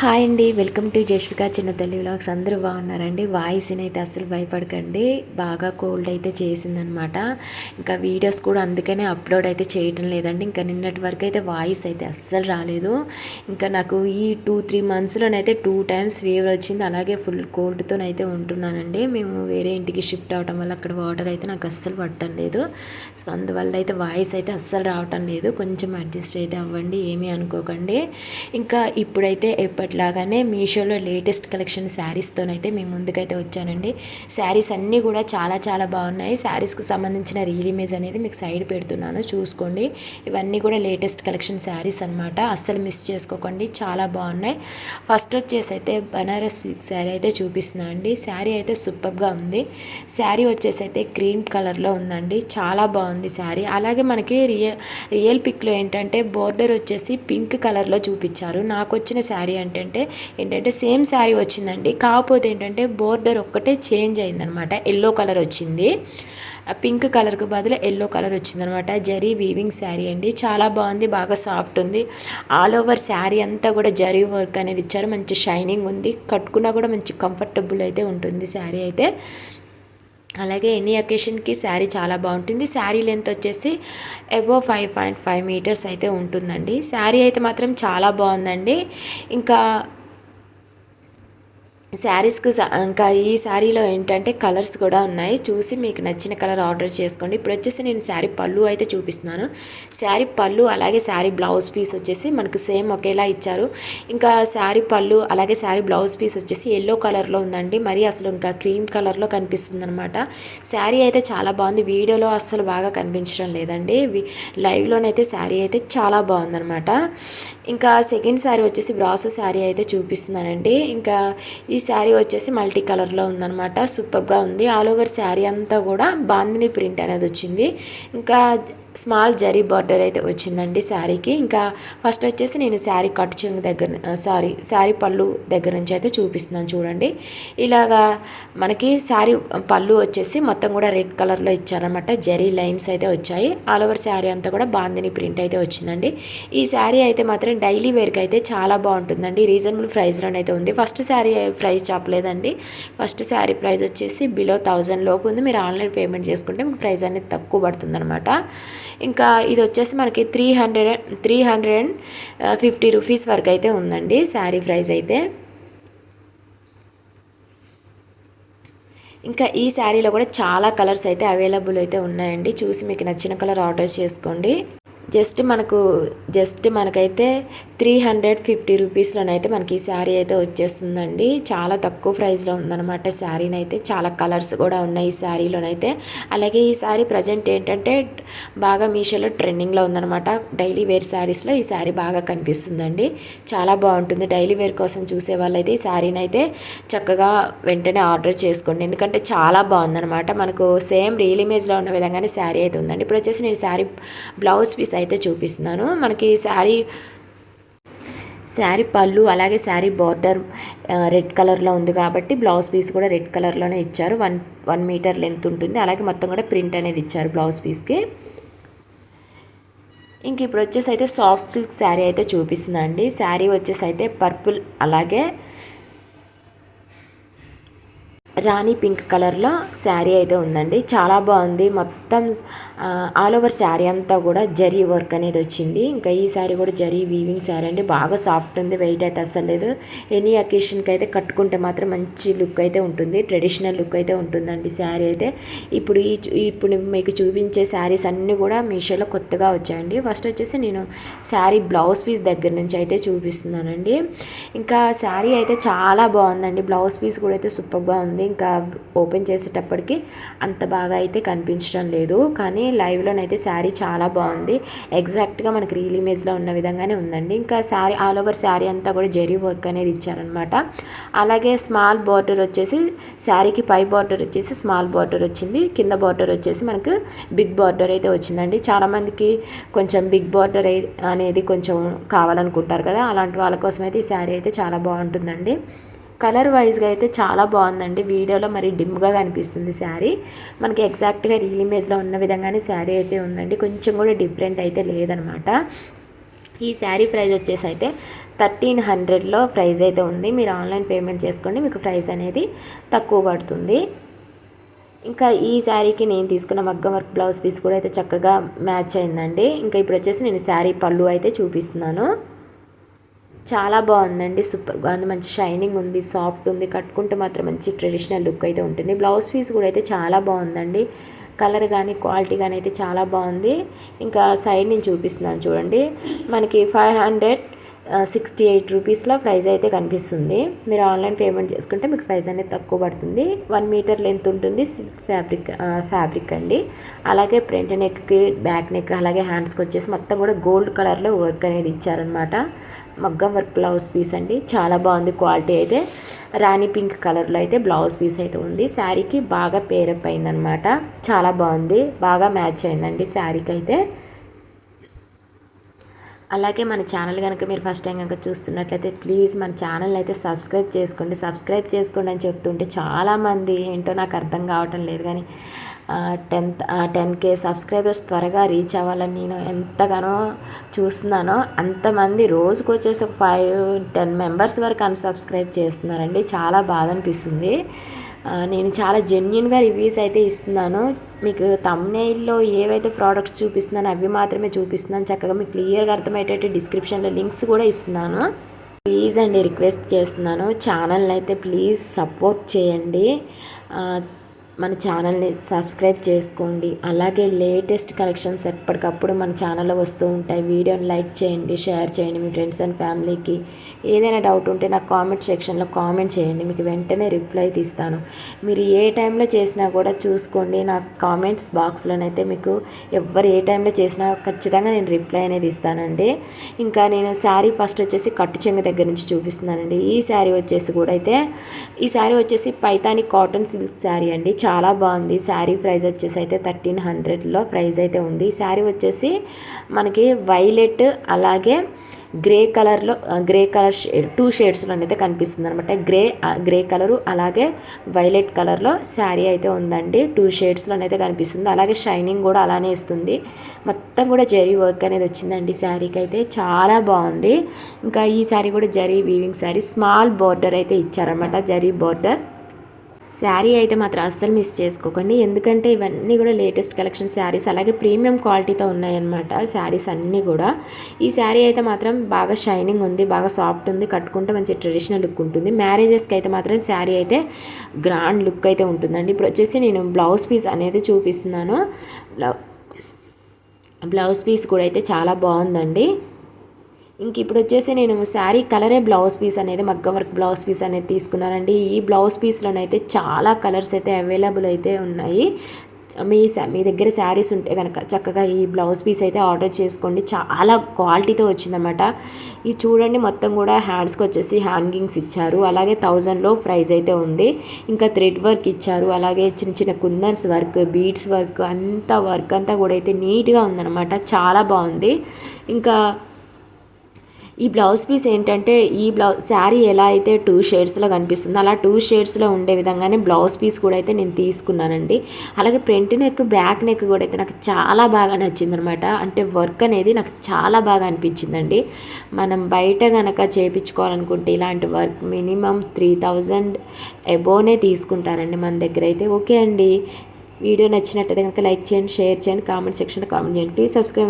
Hi అండి welcome to Jasvika చిన్న తల్లి వ్లాగ్స్. అందరూ బాగున్నారండి? వాయిస్ని అయితే అసలు భయపడకండి. బాగా కోల్డ్ అయితే చేసిందనమాట. ఇంకా వీడియోస్ కూడా అందుకనే అప్లోడ్ అయితే చేయటం లేదండి. ఇంకా నిన్నటి వరకు అయితే వాయిస్ అయితే అస్సలు రాలేదు. ఇంకా నాకు ఈ టూ త్రీ మంత్స్లోనైతే టూ టైమ్స్ ఫీవర్ వచ్చింది. అలాగే ఫుల్ కోల్డ్తోనైతే ఉంటున్నానండి. మేము వేరే ఇంటికి షిఫ్ట్ అవడం వల్ల అక్కడ వాటర్ అయితే నాకు అస్సలు పట్టడం లేదు. సో అందువల్ల అయితే వాయిస్ అయితే అస్సలు రావటం లేదు. కొంచెం అడ్జస్ట్ అయితే అవ్వండి ఏమీ అనుకోకండి. ఇంకా ఇప్పుడైతే ఎప్పటి ఎప్పటిలాగానే మీషోలో లేటెస్ట్ కలెక్షన్ శారీస్తోనైతే మీ ముందుకైతే వచ్చానండి. శారీస్ అన్నీ కూడా చాలా చాలా బాగున్నాయి. శారీస్కి సంబంధించిన రీల్ ఇమేజ్ అనేది మీకు సైడ్ పెడుతున్నాను. చూసుకోండి. ఇవన్నీ కూడా లేటెస్ట్ కలెక్షన్ శారీస్ అనమాట అస్సలు మిస్ చేసుకోకండి. చాలా బాగున్నాయి. ఫస్ట్ వచ్చేసి అయితే బనారస్ శారీ అయితే చూపిస్తున్నాను అండి. శారీ అయితే సూపర్గా ఉంది. శారీ వచ్చేసి అయితే క్రీమ్ కలర్లో ఉందండి. చాలా బాగుంది శారీ అలాగే మనకి రియల్ రియల్ పిక్లో ఏంటంటే బోర్డర్ వచ్చేసి పింక్ కలర్లో చూపించారు. నాకు వచ్చిన శారీ ఏంటంటే ఏంటంటే సేమ్ శారీ వచ్చిందండి. కాకపోతే ఏంటంటే బోర్డర్ ఒక్కటే చేంజ్ అయిందనమాట. ఎల్లో కలర్ వచ్చింది. పింక్ కలర్కి బదులు ఎల్లో కలర్ వచ్చిందనమాట. జరీ వీవింగ్ శారీ అండి. చాలా బాగుంది బాగా సాఫ్ట్ ఉంది. ఆల్ ఓవర్ శారీ అంతా కూడా జరీ వర్క్ అనేది ఇచ్చారు. మంచి షైనింగ్ ఉంది. కట్టుకున్నా కూడా మంచి కంఫర్టబుల్ అయితే ఉంటుంది శారీ అయితే. అలాగే ఎనీ అకేషన్కి శారీ చాలా బాగుంటుంది. శారీ లెంత్ వచ్చేసి అబో ఫైవ్ పాయింట్ ఫైవ్ మీటర్స్ అయితే ఉంటుందండి. శారీ అయితే మాత్రం చాలా బాగుందండి. ఇంకా శారీస్కి ఇంకా ఈ శారీలో ఏంటంటే కలర్స్ కూడా ఉన్నాయి. చూసి మీకు నచ్చిన కలర్ ఆర్డర్ చేసుకోండి. ఇప్పుడు వచ్చేసి నేను శారీ పళ్ళు అయితే చూపిస్తున్నాను. శారీ పళ్ళు అలాగే శారీ బ్లౌజ్ పీస్ వచ్చేసి మనకు సేమ్ ఒకేలా ఇచ్చారు. ఇంకా శారీ పళ్ళు అలాగే శారీ బ్లౌజ్ పీస్ వచ్చేసి ఎల్లో కలర్లో ఉందండి. మరి అసలు ఇంకా క్రీమ్ కలర్లో కనిపిస్తుంది అనమాట శారీ అయితే చాలా బాగుంది. వీడియోలో అస్సలు బాగా కనిపించడం లేదండి. లైవ్లోనైతే శారీ అయితే చాలా బాగుందనమాట ఇంకా సెకండ్ శారీ వచ్చేసి బ్రాసో శారీ అయితే చూపిస్తున్నానండి. ఇంకా ఈ శారీ వచ్చేసి మల్టీ కలర్లో ఉందనమాట సూపర్గా ఉంది. ఆల్ ఓవర్ శారీ అంతా కూడా బాందిని ప్రింట్ అనేది వచ్చింది. ఇంకా స్మాల్ జరీ బార్డర్ అయితే వచ్చిందండి శారీకి. ఇంకా ఫస్ట్ వచ్చేసి నేను శారీ కట్ చెంగు దగ్గర సారీ శారీ పళ్ళు దగ్గర నుంచి అయితే చూపిస్తున్నాను చూడండి. ఇలాగా మనకి శారీ పళ్ళు వచ్చేసి మొత్తం కూడా రెడ్ కలర్లో ఇచ్చారనమాట జరీ లైన్స్ అయితే వచ్చాయి. ఆల్ ఓవర్ శారీ అంతా కూడా బాందిని ప్రింట్ అయితే వచ్చిందండి. ఈ శారీ అయితే మాత్రం డైలీ వేర్కి అయితే చాలా బాగుంటుందండి. రీజనబుల్ ప్రైస్లోనైతే ఉంది. ఫస్ట్ శారీ ప్రైస్ చెప్పలేదండి. ఫస్ట్ శారీ ప్రైస్ వచ్చేసి బిలో థౌజండ్ లోపు ఉంది. మీరు ఆన్లైన్ పేమెంట్ చేసుకుంటే మీకు ప్రైస్ అనేది తక్కువ పడుతుంది అనమాట ఇంకా ఇది వచ్చేసి మనకి three hundred three hundred and fifty rupees వరకు అయితే ఉందండి శారీ ప్రైస్ అయితే. ఇంకా ఈ శారీలో కూడా చాలా కలర్స్ అయితే అవైలబుల్ అయితే ఉన్నాయండి. చూసి మీకు నచ్చిన కలర్ ఆర్డర్ చేసుకోండి. జస్ట్ మనకు జస్ట్ మనకైతే త్రీ హండ్రెడ్ ఫిఫ్టీ రూపీస్లోనైతే మనకి ఈ శారీ అయితే వచ్చేస్తుందండి. చాలా తక్కువ ప్రైస్లో ఉందన్నమాట శారీని అయితే చాలా కలర్స్ కూడా ఉన్నాయి ఈ శారీలోనైతే. అలాగే ఈ శారీ ప్రజెంట్ ఏంటంటే బాగా మీషోలో ట్రెండింగ్లో ఉందన్నమాట. డైలీ వేర్ శారీస్లో ఈ శారీ బాగా కనిపిస్తుందండి. చాలా బాగుంటుంది. డైలీ వేర్ కోసం చూసే వాళ్ళైతే ఈ శారీని అయితే చక్కగా వెంటనే ఆర్డర్ చేసుకోండి. ఎందుకంటే చాలా బాగుందన్నమాట. మనకు సేమ్ రియల్ ఇమేజ్లో ఉన్న విధంగానే శారీ అయితే ఉందండి. ఇప్పుడు వచ్చేసి నేను శారీ బ్లౌజ్ పీస్ అయితే చూపిస్తున్నాను. మనకి శారీ శారీ పళ్ళు అలాగే శారీ బార్డర్ రెడ్ కలర్లో ఉంది కాబట్టి బ్లౌజ్ పీస్ కూడా రెడ్ కలర్లోనే ఇచ్చారు. వన్ వన్ మీటర్ లెంత్ ఉంటుంది. అలాగే మొత్తం కూడా ప్రింట్ అనేది ఇచ్చారు బ్లౌజ్ పీస్కి. ఇంక ఇప్పుడు వచ్చేసి అయితే సాఫ్ట్ సిల్క్ శారీ అయితే చూపిస్తుందండి. శారీ వచ్చేసి అయితే పర్పుల్ అలాగే రాణి పింక్ కలర్లో శారీ అయితే ఉందండి. చాలా బాగుంది. మొత్తం ఆల్ ఓవర్ శారీ అంతా కూడా జరీ వర్క్ అనేది వచ్చింది. ఇంకా ఈ శారీ కూడా జరీ వీవింగ్ శారీ అండి. బాగా సాఫ్ట్ ఉంది. వెయిట్ అయితే అసలు లేదు. ఎనీ అకేషన్కి అయితే కట్టుకుంటే మాత్రం మంచి లుక్ అయితే ఉంటుంది. ట్రెడిషనల్ లుక్ అయితే ఉంటుందండి శారీ అయితే. ఇప్పుడు ఈ ఇప్పుడు మీకు చూపించే శారీస్ అన్నీ కూడా మీషోలో కొత్తగా వచ్చాయండి. ఫస్ట్ వచ్చేసి నేను శారీ బ్లౌజ్ పీస్ దగ్గర నుంచి అయితే చూపిస్తున్నానండి. ఇంకా శారీ అయితే చాలా బాగుందండి. బ్లౌజ్ పీస్ కూడా అయితే సూపర్గా ఉంది. ఇంకా ఓపెన్ చేసేటప్పటికి అంత బాగా అయితే కనిపించడం లేదు. కానీ లైవ్లోనైతే శారీ చాలా బాగుంది. ఎగ్జాక్ట్గా మనకి రీల్ ఇమేజ్లో ఉన్న విధంగానే ఉందండి. ఇంకా శారీ ఆల్ ఓవర్ శారీ అంతా కూడా జెరీ వర్క్ అనేది ఇచ్చారనమాట అలాగే స్మాల్ బార్డర్ వచ్చేసి శారీకి పై బార్డర్ వచ్చేసి స్మాల్ బార్డర్ వచ్చింది. కింద బార్డర్ వచ్చేసి మనకు బిగ్ బార్డర్ అయితే వచ్చిందండి. చాలామందికి కొంచెం బిగ్ బార్డర్ అనేది కొంచెం కావాలనుకుంటారు కదా. అలాంటి వాళ్ళ కోసం అయితే ఈ శారీ అయితే చాలా బాగుంటుందండి. కలర్ వైజ్గా అయితే చాలా బాగుందండి. వీడియోలో మరి డిమ్గా కనిపిస్తుంది శారీ. మనకి ఎగ్జాక్ట్గా రీల్ ఇమేజ్లో ఉన్న విధంగానే శారీ అయితే ఉందండి. కొంచెం కూడా డిఫరెంట్ అయితే లేదనమాట. ఈ శారీ ప్రైస్ వచ్చేసి అయితే థర్టీన్ హండ్రెడ్లో ప్రైస్ అయితే ఉంది. మీరు ఆన్లైన్ పేమెంట్ చేసుకోండి. మీకు ప్రైస్ అనేది తక్కువ పడుతుంది. ఇంకా ఈ శారీకి నేను తీసుకున్న మగ్గం వర్క్ బ్లౌజ్ పీస్ కూడా అయితే చక్కగా మ్యాచ్ అయిందండి. ఇంకా ఇప్పుడు వచ్చేసి నేను శారీ పళ్ళు అయితే చూపిస్తున్నాను. చాలా బాగుందండి సూపర్గా ఉంది మంచి షైనింగ్ ఉంది సాఫ్ట్ ఉంది. కట్టుకుంటే మాత్రం మంచి ట్రెడిషనల్ లుక్ అయితే ఉంటుంది. బ్లౌజ్ పీస్ కూడా అయితే చాలా బాగుందండి. కలర్ కానీ క్వాలిటీ కానీ అయితే చాలా బాగుంది. ఇంకా సైడ్ నుంచి చూపిస్తున్నాను చూడండి. మనకి ఫైవ్ హండ్రెడ్ సిక్స్టీ ఎయిట్ రూపీస్లో ప్రైజ్ అయితే కనిపిస్తుంది. మీరు ఆన్లైన్ పేమెంట్ చేసుకుంటే మీకు ప్రైస్ అనేది తక్కువ పడుతుంది. వన్ మీటర్ లెంత్ ఉంటుంది సిల్క్ ఫ్యాబ్రిక్ ఫ్యాబ్రిక్ అండి. అలాగే ఫ్రంట్ నెక్కి బ్యాక్ నెక్ అలాగే హ్యాండ్స్కి వచ్చేసి మొత్తం కూడా గోల్డ్ కలర్లో వర్క్ అనేది ఇచ్చారనమాట మగ్గం వర్క్ బ్లౌజ్ పీస్ అండి. చాలా బాగుంది క్వాలిటీ అయితే. రాణి పింక్ కలర్లో అయితే బ్లౌజ్ పీస్ అయితే ఉంది. శారీకి బాగా పేరప్ అయిందనమాట చాలా బాగుంది. బాగా మ్యాచ్ అయిందండి శారీకి అయితే. అలాగే మన ఛానల్ కనుక మీరు ఫస్ట్ టైం కనుక చూస్తున్నట్లయితే ప్లీజ్ మన ఛానల్ అయితే సబ్స్క్రైబ్ చేసుకోండి. సబ్స్క్రైబ్ చేసుకోండి అని చెప్తుంటే చాలామంది ఏంటో నాకు అర్థం కావటం లేదు కానీ టెన్త్ టెన్ కే సబ్స్క్రైబర్స్ త్వరగా రీచ్ అవ్వాలని నేను ఎంతగానో చూస్తున్నానో అంతమంది రోజుకు వచ్చేసి ఒక ఫైవ్ టెన్ మెంబర్స్ వరకు అన్సబ్స్క్రైబ్ చేస్తున్నారండి. చాలా బాధ అనిపిస్తుంది. నేను చాలా జెన్యున్గా రివ్యూస్ అయితే ఇస్తున్నాను. మీకు తమ్నైల్లో ఏవైతే ప్రోడక్ట్స్ చూపిస్తున్నానో అవి మాత్రమే చూపిస్తున్నాను. చక్కగా మీకు క్లియర్గా అర్థమయ్యేటట్టు డిస్క్రిప్షన్లో లింక్స్ కూడా ఇస్తున్నాను. ప్లీజ్ అండి రిక్వెస్ట్ చేస్తున్నాను. ఛానల్ని అయితే ప్లీజ్ సపోర్ట్ చేయండి. మన ఛానల్ని సబ్స్క్రైబ్ చేసుకోండి. అలాగే లేటెస్ట్ కలెక్షన్స్ ఎప్పటికప్పుడు మన ఛానల్లో వస్తూ ఉంటాయి. వీడియోని లైక్ చేయండి షేర్ చేయండి మీ ఫ్రెండ్స్ అండ్ ఫ్యామిలీకి. ఏదైనా డౌట్ ఉంటే నాకు కామెంట్ సెక్షన్లో కామెంట్ చేయండి. మీకు వెంటనే రిప్లై తీస్తాను. మీరు ఏ టైంలో చేసినా కూడా చూసుకోండి. నా కామెంట్స్ బాక్స్లోనైతే మీకు ఎవరు ఏ టైంలో చేసినా ఖచ్చితంగా నేను రిప్లై అనేది ఇస్తానండి. ఇంకా నేను శారీ ఫస్ట్ వచ్చేసి కట్టు చెంగ దగ్గర నుంచి చూపిస్తున్నానండి. ఈ శారీ వచ్చేసి కూడా అయితే ఈ శారీ వచ్చేసి పైతాని కాటన్ సిల్క్ శారీ అండి. చాలా బాగుంది. శారీ ప్రైస్ వచ్చేసి అయితే థర్టీన్ హండ్రెడ్లో ప్రైస్ అయితే ఉంది. శారీ వచ్చేసి మనకి వైలెట్ అలాగే గ్రే కలర్లో గ్రే కలర్ షేడ్ టూ షేడ్స్లో అయితే కనిపిస్తుంది అనమాట గ్రే గ్రే కలరు అలాగే వైలెట్ కలర్లో శారీ అయితే ఉందండి. టూ షేడ్స్లోనైతే కనిపిస్తుంది. అలాగే షైనింగ్ కూడా అలానే ఇస్తుంది. మొత్తం కూడా జరీ వర్క్ అనేది వచ్చిందండి శారీకి అయితే. చాలా బాగుంది. ఇంకా ఈ శారీ కూడా zari weaving sari. Small border అయితే ఇచ్చారనమాట జరీ బార్డర్. శారీ అయితే మాత్రం అస్సలు మిస్ చేసుకోకండి. ఎందుకంటే ఇవన్నీ కూడా లేటెస్ట్ కలెక్షన్ శారీస్ అలాగే ప్రీమియం క్వాలిటీతో ఉన్నాయన్నమాట శారీస్ అన్నీ కూడా. ఈ శారీ అయితే మాత్రం బాగా షైనింగ్ ఉంది బాగా సాఫ్ట్ ఉంది కట్టుకుంటే మంచి ట్రెడిషనల్ లుక్ ఉంటుంది. మ్యారేజెస్కి అయితే మాత్రం శారీ అయితే గ్రాండ్ లుక్ అయితే ఉంటుందండి. ఇప్పుడు వచ్చేసి నేను బ్లౌజ్ పీస్ అనేది చూపిస్తున్నాను. బ్లౌజ్ పీస్ కూడా అయితే చాలా బాగుందండి. ఇంక ఇప్పుడు వచ్చేసి నేను శారీ కలరే బ్లౌజ్ పీస్ అనేది మగ్గ వర్క్ బ్లౌజ్ పీస్ అనేది తీసుకున్నానండి. ఈ బ్లౌజ్ పీస్లోనైతే చాలా కలర్స్ అయితే అవైలబుల్ అయితే ఉన్నాయి. మీ మీ దగ్గర శారీస్ ఉంటే కనుక చక్కగా ఈ బ్లౌజ్ పీస్ అయితే ఆర్డర్ చేసుకోండి. చాలా క్వాలిటీతో వచ్చిందన్నమాట. ఇది చూడండి మొత్తం కూడా హ్యాండ్స్కి వచ్చేసి హ్యాంగింగ్స్ ఇచ్చారు. అలాగే థౌజండ్లో ప్రైస్ అయితే ఉంది. ఇంకా థ్రెడ్ వర్క్ ఇచ్చారు. అలాగే చిన్న చిన్న కుందన్స్ వర్క్ బీడ్స్ వర్క్ అంతా వర్క్ అంతా కూడా అయితే నీట్గా ఉందన్నమాట. చాలా బాగుంది. ఇంకా ఈ బ్లౌజ్ పీస్ ఏంటంటే ఈ బ్లౌజ్ శారీ ఎలా అయితే టూ షేడ్స్లో కనిపిస్తుందో అలా టూ షేడ్స్లో ఉండే విధంగానే బ్లౌజ్ పీస్ కూడా అయితే నేను తీసుకున్నానండి. అలాగే ప్రింట్ నెక్ బ్యాక్ నెక్ కూడా అయితే నాకు చాలా బాగా నచ్చింది అనమాట అంటే వర్క్ అనేది నాకు చాలా బాగా అనిపించిందండి. మనం బయట కనుక చేయించుకోవాలనుకుంటే ఇలాంటి work minimum three thousand above తీసుకుంటారండి మన దగ్గర అయితే. ఓకే అండి. వీడియో నచ్చినట్టయితే కనుక లైక్ చేయండి షేర్ చేయండి కామెంట్ సెక్షన్లో కామెంట్ చేయండి. Please subscribe